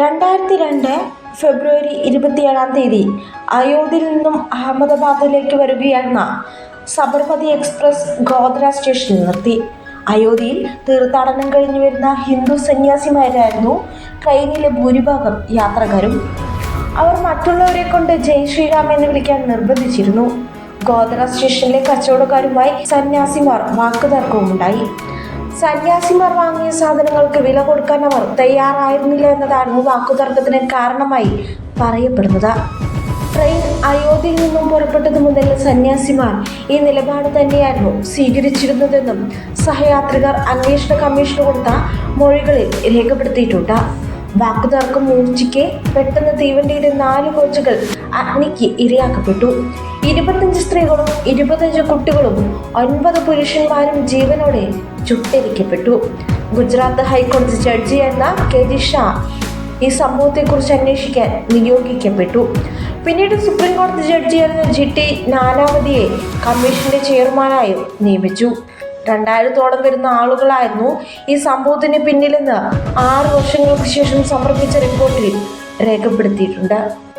രണ്ടായിരത്തി രണ്ട് ഫെബ്രുവരി ഇരുപത്തിയേഴാം തീയതി അയോധ്യയിൽ നിന്നും അഹമ്മദാബാദിലേക്ക് വരികയായിരുന്ന സബർമതി എക്സ്പ്രസ് ഗോദ്ര സ്റ്റേഷനിൽ നിർത്തി. അയോധ്യയിൽ തീർത്ഥാടനം കഴിഞ്ഞു വരുന്ന ഹിന്ദു സന്യാസിമാരായിരുന്നു ട്രെയിനിലെ ഭൂരിഭാഗം യാത്രക്കാരും. അവർ മറ്റുള്ളവരെ കൊണ്ട് ജയ് ശ്രീറാം എന്ന് വിളിക്കാൻ നിർബന്ധിച്ചിരുന്നു. ഗോദ്ര സ്റ്റേഷനിലെ കച്ചവടക്കാരുമായി സന്യാസിമാർ വാക്കുതർക്കവുമുണ്ടായി. സന്യാസിമാർ വാങ്ങിയ സാധനങ്ങൾക്ക് വില കൊടുക്കാൻ അവർ തയ്യാറായിരുന്നില്ല എന്നതാണ് വാക്കുതർക്കത്തിന് കാരണമായി പറയപ്പെടുന്നത്. ട്രെയിൻ അയോധ്യയിൽ നിന്നും പുറപ്പെട്ടത് മുതൽ സന്യാസിമാർ ഈ നിലപാട് തന്നെയായിരുന്നു സ്വീകരിച്ചിരുന്നതെന്നും സഹയാത്രികർ അന്വേഷണ കമ്മീഷന് കൊടുത്ത മൊഴികളിൽ രേഖപ്പെടുത്തിയിട്ടുണ്ട്. വാക്കുതർക്കം മൂർച്ചയ്ക്ക് പെട്ടെന്ന് തീവണ്ടിയുടെ നാല് കോച്ചുകൾ അഗ്നിക്ക് ഇരയാക്കപ്പെട്ടു. ഇരുപത്തഞ്ച് സ്ത്രീകളും ഇരുപത്തഞ്ച് കുട്ടികളും ഒൻപത് പുരുഷന്മാരും ജീവനോടെ ചുട്ടരിക്കപ്പെട്ടു. ഗുജറാത്ത് ഹൈക്കോടതി ജഡ്ജിയായിരുന്ന കെ ജി ഷാ ഈ സംഭവത്തെക്കുറിച്ച് അന്വേഷിക്കാൻ നിയോഗിക്കപ്പെട്ടു. പിന്നീട് സുപ്രീം കോടതി ജഡ്ജിയായിരുന്ന ജി ടി നാനാവതിയെ കമ്മീഷന്റെ ചെയർമാനായും നിയമിച്ചു. രണ്ടായിരത്തോളം വരുന്ന ആളുകളായിരുന്നു ഈ സംഭവത്തിന് പിന്നിലെന്ന് ആറ് വർഷങ്ങൾക്ക് ശേഷം സമർപ്പിച്ച റിപ്പോർട്ടിൽ രേഖപ്പെടുത്തിയിട്ടുണ്ട്.